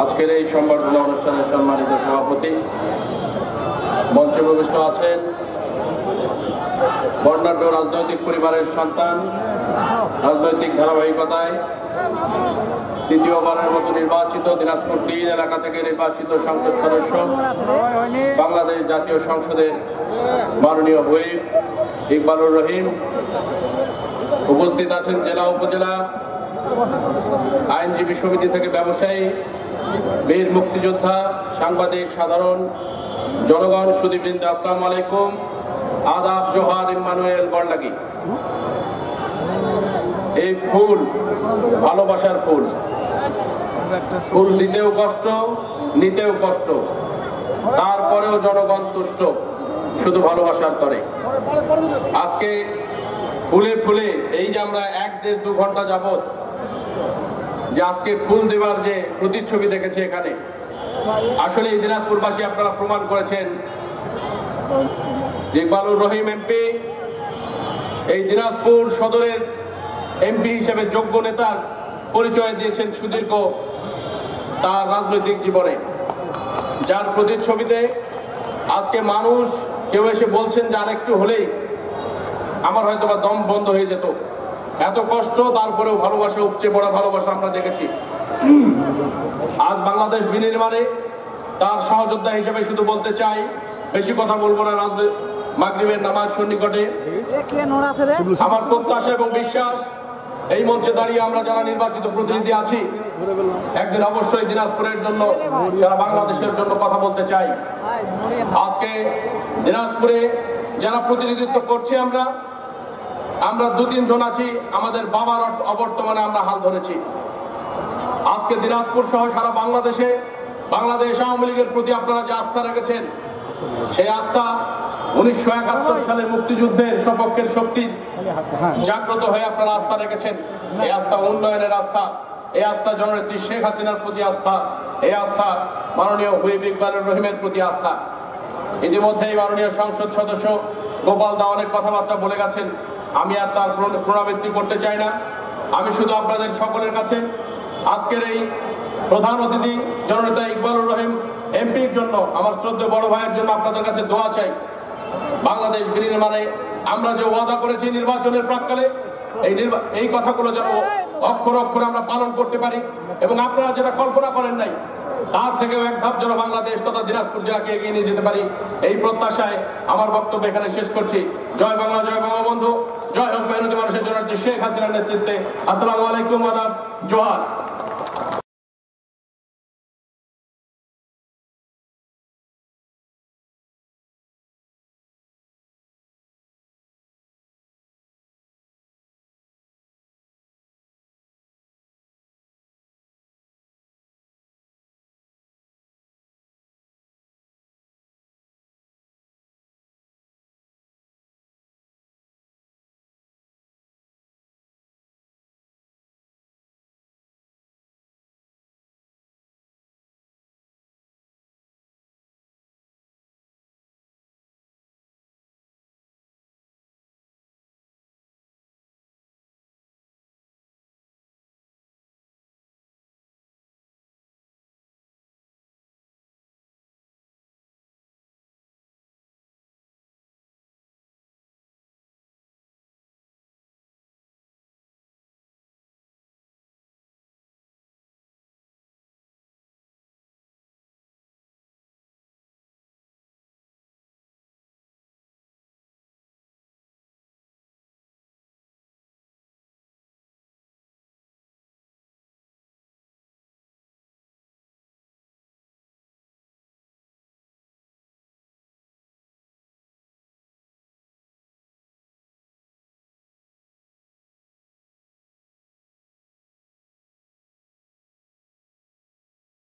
আজকের এই সংবর্ধনা অনুষ্ঠানের সম্মানিত সভাপতি মঞ্চে প্রবিষ্ট আছেন বর্ণাঢ্য রাজনৈতিক পরিবারের সন্তান, রাজনৈতিক ধারাবাহিকতায় দ্বিতীয়বারের মতো নির্বাচিত দিনাজপুর তিন এলাকা থেকে নির্বাচিত সংসদ সদস্য, বাংলাদেশ জাতীয় সংসদের মাননীয় হুইপ ইকবালুর রহিম। উপস্থিত আছেন জেলা উপজেলা আইনজীবী সমিতি থেকে ব্যবসায়ী বীর মুক্তিযোদ্ধা, সাংবাদিক, সাধারণ জনগণ সুদীবৃন্দ আসসালামু আলাইকুম। আদাব জোহার ইম্মানুয়েল বড়লাগি। এই ফুল, ভালোবাসার ফুল। ফুল দিতেও কষ্ট, নিতেও কষ্ট। তারপরেও জনগণ তুষ্ট, শুধু ভালোবাসার তরে। আজকে ফুলে ফুলে, এই যে আমরা এক দেড় দু ঘণ্টা যাবত যে আজকে ফুল দেবার যে প্রতিচ্ছবি দেখেছে এখানে, আসলে এই দিনাজপুরবাসী আপনারা প্রমাণ করেছেন যে ইকবালুর রহিম এমপি, এই দিনাজপুর সদরের এমপি হিসেবে যোগ্য নেতার পরিচয় দিয়েছেন সুদীর্ঘ তার রাজনৈতিক জীবনে। যার প্রতিচ্ছবিতে আজকে মানুষ কেউ এসে বলছেন যে আরেকটু হলেই আমার হয়তো বা দম বন্ধ হয়ে যেত। এত কষ্ট, তারপরেও ভালোবাসা উপচে পড়া ভালোবাসা আমরা দেখেছি। আজ বাংলাদেশ বিনির্মাণে তার সহযোদ্ধা হিসেবে শুধু বলতে চাই, বেশি কথা বলব না রাজনীতি মাগরিবের নামাজ সন্নিকটে। আমার প্রত্যাশা এবং বিশ্বাস, এই মঞ্চে দাঁড়িয়ে আমরা যারা নির্বাচিত প্রতিনিধি আছি, একদিন অবশ্যই দিনাজপুরের জন্য, যারা বাংলাদেশের জন্য কথা বলতে চাই। আজকে দিনাজপুরে যারা প্রতিনিধিত্ব করছি আমরা আমরা দু তিনজন আছি আমাদের বাবার অবর্তমানে আমরা হাল ধরেছি। আজকে দিনাজপুর সহ সারা বাংলাদেশে বাংলাদেশ আওয়ামী লীগের প্রতি আপনারা যে আস্থা রেখেছেন সেই আস্থা উনিশশো একাত্তর সালে মুক্তিযুদ্ধের সপক্ষের শক্তি জাগ্রত হয়ে আপনারা আস্থা রেখেছেন। এই আস্থা উন্নয়নের আস্থা এই আস্থা জননেত্রী শেখ হাসিনার প্রতি আস্থা এই আস্থা মাননীয় হুইব ইকবালুর রহিমের প্রতি আস্থা। ইতিমধ্যেই মাননীয় সংসদ সদস্য গোপাল দা অনেক কথাবার্তা বলে গেছেন। আমি আর তার পুনরাবৃত্তি করতে চাই না। আমি শুধু আপনাদের সকলের কাছে আজকের এই প্রধান অতিথি, জননেতা ইকবালুর রহিম এমপির জন্য, আমার শ্রদ্ধেয় বড় ভাইয়ের জন্য আপনাদের কাছে দোয়া চাই। বাংলাদেশ বিনির্মাণে আমরা যে ওয়াদা করেছি নির্বাচনের প্রাককালে, এই এই কথাগুলো যেন অক্ষর অক্ষর আমরা পালন করতে পারি এবং আপনারা যেটা কল্পনা করেন নাই, তার থেকেও এক ধাপ যেন বাংলাদেশ তথা দিনাজপুর জেলাকে এগিয়ে নিয়ে যেতে পারি, এই প্রত্যাশায় আমার বক্তব্য এখানে শেষ করছি। জয় বাংলা, জয় বঙ্গবন্ধু। জয় হোক মেহনতি মানুষের জন্য শেখ হাসিনার নেতৃত্বে। আসসালামু আলাইকুম আদাব জোহার।